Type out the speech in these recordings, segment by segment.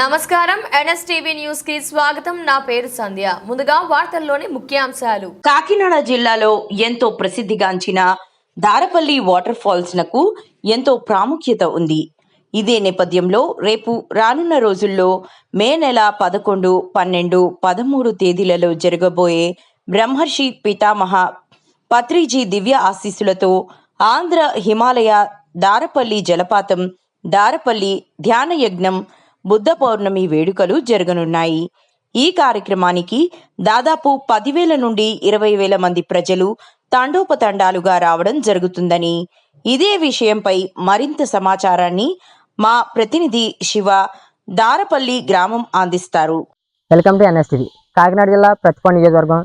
నమస్కారం. ఎన్ఎస్టీవీ న్యూస్కి స్వాగతం. నా పేరు సంధ్య. ముందుగా వార్తల్లోని ముఖ్యాంశాలు. కాకినాడ జిల్లాలో ఎంతో ప్రసిద్ధిగాంచిన దారపల్లి వాటర్ ఫాల్స్ నకు ఎంతో ప్రాముఖ్యత ఉంది. ఇదే నేపథ్యంలో రేపు రానున్న రోజుల్లో మే నెల పదకొండు పన్నెండు పదమూడు తేదీలలో జరగబోయే బ్రహ్మర్షి పితామహ పత్రిజీ దివ్య ఆశీస్సులతో ఆంధ్ర హిమాలయ దారపల్లి జలపాతం దారపల్లి ధ్యాన యజ్ఞం బుద్ధ పౌర్ణమి వేడుకలు జరగనున్నాయి. ఈ కార్యక్రమానికి దాదాపు పదివేల నుండి ఇరవై వేల మంది ప్రజలు తండోపతండాలుగా రావడం జరుగుతుందని ఇదే విషయంపై మరింత సమాచారాన్ని మా ప్రతినిధి శివ దారపల్లి గ్రామం అందిస్తారు. వెల్కమ్ టు ఎన్ఎస్టీవీ కాకినాడ జిల్లా ప్రతిపా నియోజకవర్గం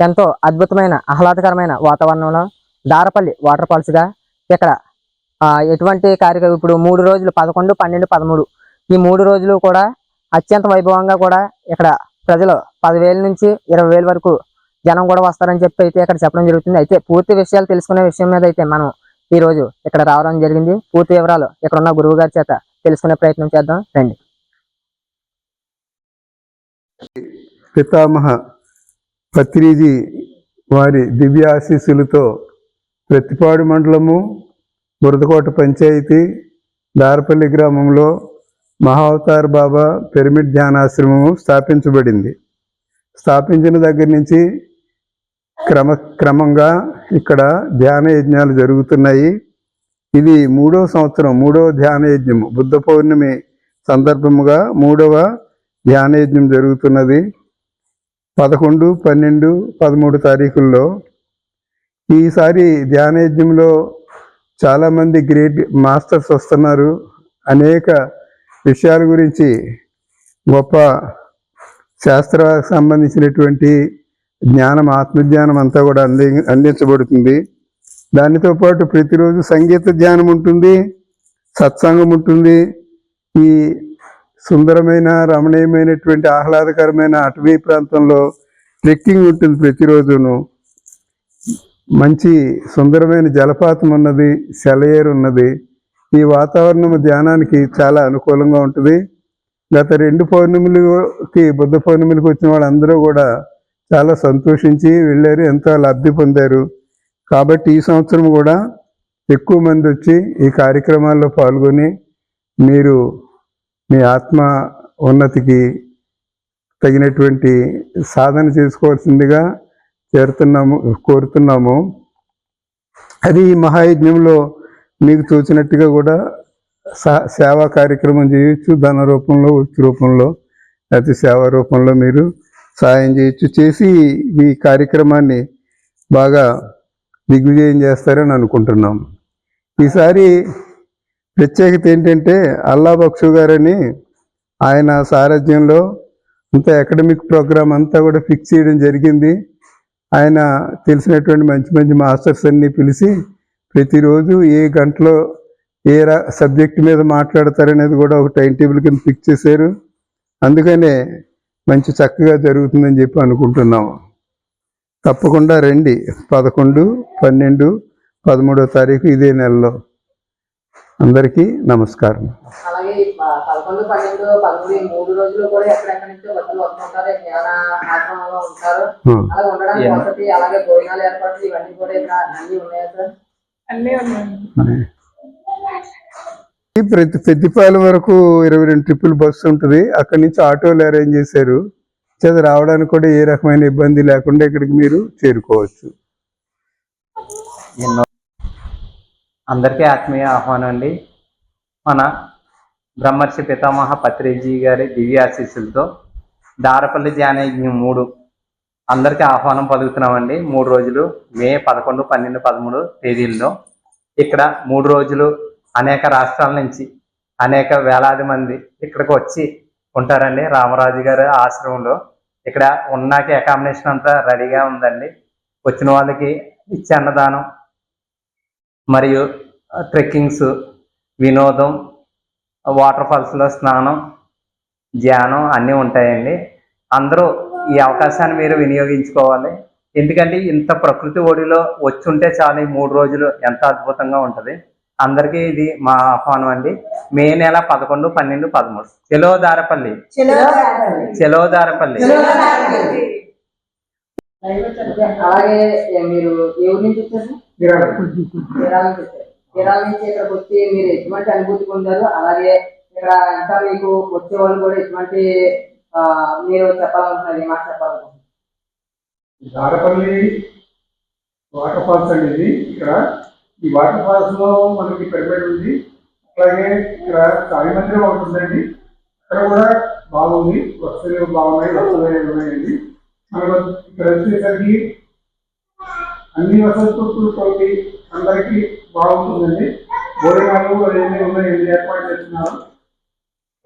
ఎంతో అద్భుతమైన ఆహ్లాదకరమైన వాతావరణంలో దారపల్లి వాటర్ ఫాల్స్గా ఇక్కడ ఎటువంటి కార్యక్రమం ఇప్పుడు మూడు రోజులు పదకొండు పన్నెండు పదమూడు ఈ మూడు రోజులు కూడా అత్యంత వైభవంగా కూడా ఇక్కడ ప్రజలు పదివేల నుంచి ఇరవై వేల వరకు జనం కూడా వస్తారని చెప్పి అయితే ఇక్కడ చెప్పడం జరుగుతుంది. అయితే పూర్తి విషయాలు తెలుసుకునే విషయం మీద అయితే మనం ఈ రోజు ఇక్కడ రావడం జరిగింది. పూర్తి వివరాలు ఇక్కడ ఉన్న గురువు గారి చేత తెలుసుకునే ప్రయత్నం చేద్దాం. రండి. పితామహ పత్రిజీ వారి దివ్యాశీస్సులతో ప్రతిపాడు మండలము బురదకోట పంచాయతీ దారపల్లి గ్రామంలో మహావతార్ బాబా పిరమిడ్ ధ్యానాశ్రమము స్థాపించబడింది. స్థాపించిన దగ్గర నుంచి క్రమ క్రమంగా ఇక్కడ ధ్యాన యజ్ఞాలు జరుగుతున్నాయి. ఇది మూడో సంవత్సరం మూడవ ధ్యాన యజ్ఞము. బుద్ధ పౌర్ణమి సందర్భముగా మూడవ ధ్యాన యజ్ఞం జరుగుతున్నది. పదకొండు పన్నెండు పదమూడు తారీఖుల్లో ఈసారి ధ్యాన యజ్ఞంలో చాలామంది గ్రేట్ మాస్టర్స్ వస్తున్నారు. అనేక విషయాల గురించి గొప్ప శాస్త్ర సంబంధించినటువంటి జ్ఞానం ఆత్మజ్ఞానం అంతా కూడా అంది అందించబడుతుంది. దానితో పాటు ప్రతిరోజు సంగీత ధ్యానం ఉంటుంది సత్సంగం ఉంటుంది. ఈ సుందరమైన రమణీయమైనటువంటి ఆహ్లాదకరమైన అటవీ ప్రాంతంలో ట్రెక్కింగ్ ఉంటుంది ప్రతిరోజును. మంచి సుందరమైన జలపాతం ఉన్నది సెలయేరు ఉన్నది. ఈ వాతావరణం ధ్యానానికి చాలా అనుకూలంగా ఉంటుంది. గత రెండు పౌర్ణమిలకి బుద్ధ పౌర్ణమికి వచ్చిన వాళ్ళందరూ కూడా చాలా సంతోషించి వెళ్ళారు ఎంతో లబ్ధి పొందారు. కాబట్టి ఈ సంవత్సరం కూడా ఎక్కువ మంది వచ్చి ఈ కార్యక్రమాల్లో పాల్గొని మీరు మీ ఆత్మ ఉన్నతికి తగినటువంటి సాధన చేసుకోవాల్సిందిగా చేరుతున్నాము కోరుతున్నాము. అది ఈ మహాయజ్ఞంలో మీకు తోచినట్టుగా కూడా సేవా కార్యక్రమం చేయొచ్చు ధన రూపంలో వృత్తి రూపంలో లేకపోతే సేవా రూపంలో మీరు సాయం చేయొచ్చు చేసి మీ కార్యక్రమాన్ని బాగా దిగ్విజయం చేస్తారని అనుకుంటున్నాం. ఈసారి ప్రత్యేకత ఏంటంటే అల్లా బక్షు గారని ఆయన సారథ్యంలో అంత అకాడమిక్ ప్రోగ్రామ్ అంతా కూడా ఫిక్స్ చేయడం జరిగింది. ఆయన తెలిసినటువంటి మంచి మంచి మాస్టర్స్ అన్ని పిలిచి ప్రతిరోజు ఏ గంటలో ఏ రా సబ్జెక్ట్ మీద మాట్లాడతారనేది కూడా ఒక టైం టేబుల్ కింద ఫిక్స్ చేశారు. అందుకనే మంచి చక్కగా జరుగుతుందని చెప్పి అనుకుంటున్నాము. తప్పకుండా రండి. పదకొండు పన్నెండు పదమూడో తారీఖు ఇదే నెలలో. అందరికీ నమస్కారం. అలాగే ఈ ప- పదకొండు పన్నెండు పదమూడు ఈ మూడు రోజులు కూడా ఎక్కడెక్కడి నుంచో భక్తులు వస్తుంటారు ఈ జ్ఞాన ఆశ్రమంలో ఉంటారు. అలాగే ఉండడానికి వసతి అలాగే భోజనాలు ఏర్పాట్లు ఇవన్నీ కూడా ఇక్కడ అన్ని ఉన్నాయా సార్? ఈ ప్రతి పెద్దపాలెం వరకు ఇరవై రెండు ట్రిప్పులు బస్సు ఉంటుంది. అక్కడి నుంచి ఆటోలు అరేంజ్ చేశారు. చేత రావడానికి కూడా ఏ రకమైన ఇబ్బంది లేకుండా ఇక్కడికి మీరు చేరుకోవచ్చు. ఎన్నో అందరికీ ఆత్మీయ ఆహ్వానం అండి. మన బ్రహ్మర్షి పితామహ పత్రిజీ గారి దివ్య ఆశీస్సులతో దారపల్లి ధ్యానయజ్ఞం మూడు అందరికీ ఆహ్వానం పలుకుతున్నామండి. మూడు రోజులు మే పదకొండు పన్నెండు పదమూడు తేదీల్లో. ఇక్కడ మూడు రోజులు అనేక రాష్ట్రాల నుంచి అనేక వేలాది మంది ఇక్కడికి వచ్చి ఉంటారండి. రామరాజు గారి ఆశ్రమంలో. ఇక్కడ ఉన్నాక అకామిడేషన్ అంతా రెడీగా ఉందండి. వచ్చిన వాళ్ళకి ఇచ్చే అన్నదానం మరియు ట్రెక్కింగ్స్ వినోదం వాటర్ ఫాల్స్లో స్నానం ధ్యానం అన్నీ ఉంటాయండి. అందరూ ఈ అవకాశాన్ని మీరు వినియోగించుకోవాలి. ఎందుకంటే ఇంత ప్రకృతి ఒడిలో వచ్చి ఉంటే చాలు ఈ మూడు రోజులు ఎంత అద్భుతంగా ఉంటుంది. అందరికీ ఇది మా ఆహ్వానం అండి. మే నెల పదకొండు పన్నెండు పదమూడు. చెలో దారపల్లి చెలో దారపల్లి అలాగే మీరు నుంచి వచ్చారు? నుంచి ఇక్కడికి వచ్చి మీరు ఎటువంటి అనుభూతి పొందారు? అలాగే ఇక్కడ ఇంకా మీకు వచ్చే వాళ్ళు కూడా ఎటువంటి మీరు చెప్పాలనుకుంటున్నారు ఏ చెప్పాలనుకుంటున్నారు? దారపల్లి వాటర్ ఫాల్స్ అండి ఇది. ఇక్కడ ఈ వాటర్ ఫాల్స్లో మనకి పిరమిడ్ ఉంది. అలాగే ఇక్కడ సాయి మందిరం ఒకటి ఉందండి. అక్కడ కూడా బాగుంది. వస్తువులు బాగున్నాయి. వస్తువులు ఉన్నాయండి మనకు ఇక్కడ వచ్చేసరికి అన్ని వసతులతోటి అందరికీ బాగుంటుందండి. భోజనాలు అదేమి ఉన్నాయండి? ఏర్పాటు చేస్తున్నారు.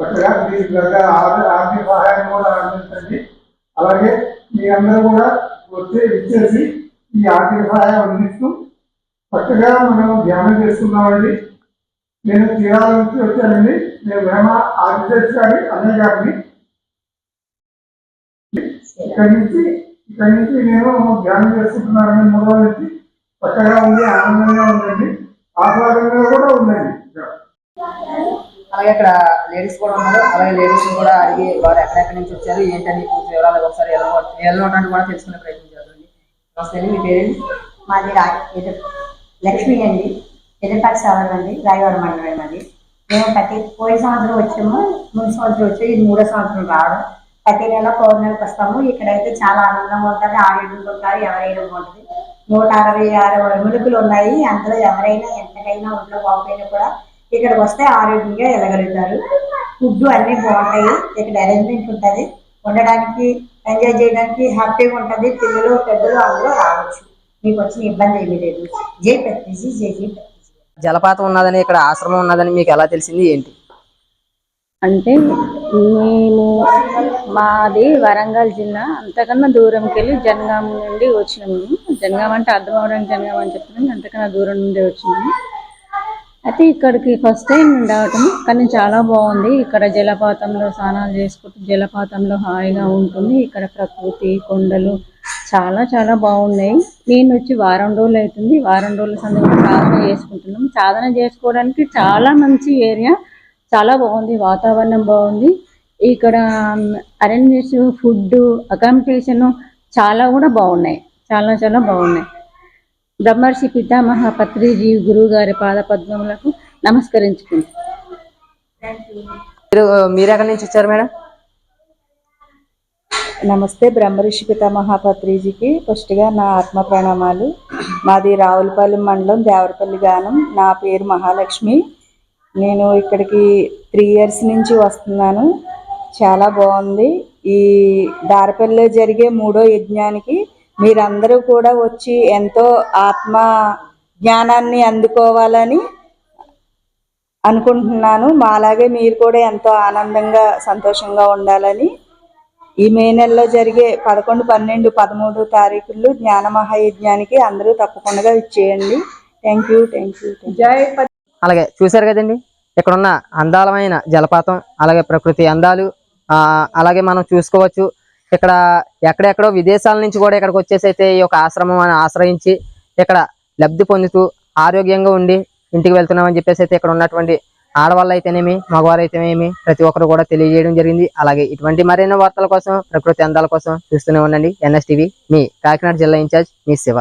చక్కగా మీరు తగ్గ ఆర్థిక సహాయం కూడా అందించండి. అలాగే మీ అందరూ కూడా వచ్చే ఇచ్చేసి ఈ ఆర్థిక సహాయం అందిస్తూ చక్కగా మనం ధ్యానం చేసుకున్నామండి నేను తీరాల నుంచి వచ్చానండి. నేను వేమ ఆదిశేష్ గారి అన్నయ్య గారిని. ఇక్కడి నుంచి ఇక్కడి నుంచి నేను ధ్యానం చేసుకుంటున్నానండి మూడు నుంచి. చక్కగా ఉంది ఆనందంగా ఉందండి ఆహ్లాదంగా కూడా ఉందండి అలాగే ఇక్కడ లేడీస్ కూడా ఉన్నారు. అలాగే లేడీస్ కూడా అడిగి వారు ఎక్కడెక్కడి నుంచి వచ్చారు ఏంటని పూర్తి వివరాలు ఒకసారి ఎలా ఎలా ఉంటాను కూడా తెలుసుకునే ప్రయత్నం చేద్దాం నమస్తే అండి మీ పేరేంటి? మాది రా లక్ష్మి అండి. ఎదురుపాటి సాగర్ అండి రాయవాడ మండలం మాది మేము ప్రతి పోయిన సంవత్సరం వచ్చాము ముందు సంవత్సరం వచ్చి ఇది మూడో సంవత్సరం రావడం. ప్రతి నెల పౌర్ణమికి వస్తాము. ఇక్కడైతే చాలా ఆనందంగా ఉంటుంది ఆడేయడం ఉంటారు ఎవరైనా ఉంటుంది నూట అరవై ఆరు అరుములుకులు ఉన్నాయి. అందులో ఎవరైనా ఎంతకైనా ఒంట్లో బాగుపోయినా కూడా. ఇక్కడికి వస్తే ఆరోగ్యంగా వెళ్ళగలుగుతారు ఫుడ్ అన్నీ బాగుంటాయి. ఇక్కడ అరేంజ్మెంట్ ఉంటుంది. ఉండడానికి ఎంజాయ్ చేయడానికి హ్యాపీగా ఉంటుంది. పిల్లలు పెద్దలు అందరూ రావచ్చు. మీకు వచ్చిన ఇబ్బంది ఏమీ లేదు. జై ప్రతిజీ జై జై జలపాతం ఉన్నదని ఇక్కడ ఆశ్రమం ఉన్నదని మీకు ఎలా తెలిసింది? ఏంటి? అంటే మేము మాది వరంగల్ జిల్లా. అంతకన్నా దూరంకి వెళ్ళి జనగాం నుండి వచ్చినాము. జనగాం అంటే అర్థం అవడానికి జనగాం అని చెప్తున్నాను అంతకన్నా దూరం నుండి వచ్చినాము. అయితే ఇక్కడికి ఫస్ట్ టైం రావటం కానీ చాలా బాగుంది. ఇక్కడ జలపాతంలో స్నానాలు చేసుకుంటూ జలపాతంలో హాయిగా ఉంటుంది. ఇక్కడ ప్రకృతి కొండలు చాలా చాలా బాగున్నాయి. నేను వచ్చి వారం రోజులు అవుతుంది. వారం రోజుల సందర్భంగా సాధన చేసుకుంటున్నాం. సాధన చేసుకోవడానికి చాలా మంచి ఏరియా. చాలా బాగుంది. వాతావరణం బాగుంది. ఇక్కడ అరేంజ్మెంట్స్ ఫుడ్ అకామిడేషన్ చాలా కూడా బాగున్నాయి. చాలా చాలా బాగున్నాయి. బ్రహ్మర్షి పితామహ పత్రిజీ గురువు గారి పాద పద్మములకు నమస్కరించుకుంటాం మీరు మీరు ఎక్కడి నుంచి వచ్చారు మేడం? నమస్తే బ్రహ్మఋషి పితామహ పత్రిజీకి. ఫస్ట్గా నా ఆత్మ ప్రణామాలు. మాది రావులపాలెం మండలం దేవరపల్లి గానం. నా పేరు మహాలక్ష్మి. నేను ఇక్కడికి త్రీ ఇయర్స్ నుంచి వస్తున్నాను. చాలా బాగుంది. ఈ దారపల్లిలో జరిగే మూడో యజ్ఞానికి మీరందరూ కూడా వచ్చి ఎంతో ఆత్మ జ్ఞానాన్ని అందుకోవాలని అనుకుంటున్నాను. మాలాగే మీరు కూడా ఎంతో ఆనందంగా సంతోషంగా ఉండాలని. ఈ మే నెలలో జరిగే పదకొండు పన్నెండు పదమూడు తారీఖులు జ్ఞాన మహాయజ్ఞానికి అందరూ తప్పకుండా ఇచ్చేయండి థ్యాంక్ యూ థ్యాంక్ యూ జై అలాగే చూశారు కదండి ఇక్కడ ఉన్న అందాలమైన జలపాతం అలాగే ప్రకృతి అందాలు ఆ, అలాగే మనం చూసుకోవచ్చు. ఇక్కడ ఎక్కడెక్కడో విదేశాల నుంచి కూడా ఇక్కడికి వచ్చేసి అయితే ఈ యొక్క ఆశ్రమం ఆశ్రయించి ఇక్కడ లబ్ధి పొందుతూ ఆరోగ్యంగా ఉండి ఇంటికి వెళ్తున్నామని చెప్పేసి అయితే ఇక్కడ ఉన్నటువంటి ఆడవాళ్ళు అయితేనేమి మగవారు అయితేనేమి ప్రతి ఒక్కరు కూడా తెలియజేయడం జరిగింది. అలాగే ఇటువంటి మరెన్నో వార్తల కోసం ప్రకృతి అందాల కోసం చూస్తూనే ఉండండి. ఎన్ఎస్టీవీ మీ కాకినాడ జిల్లా ఇన్ఛార్జ్ మీ శివ.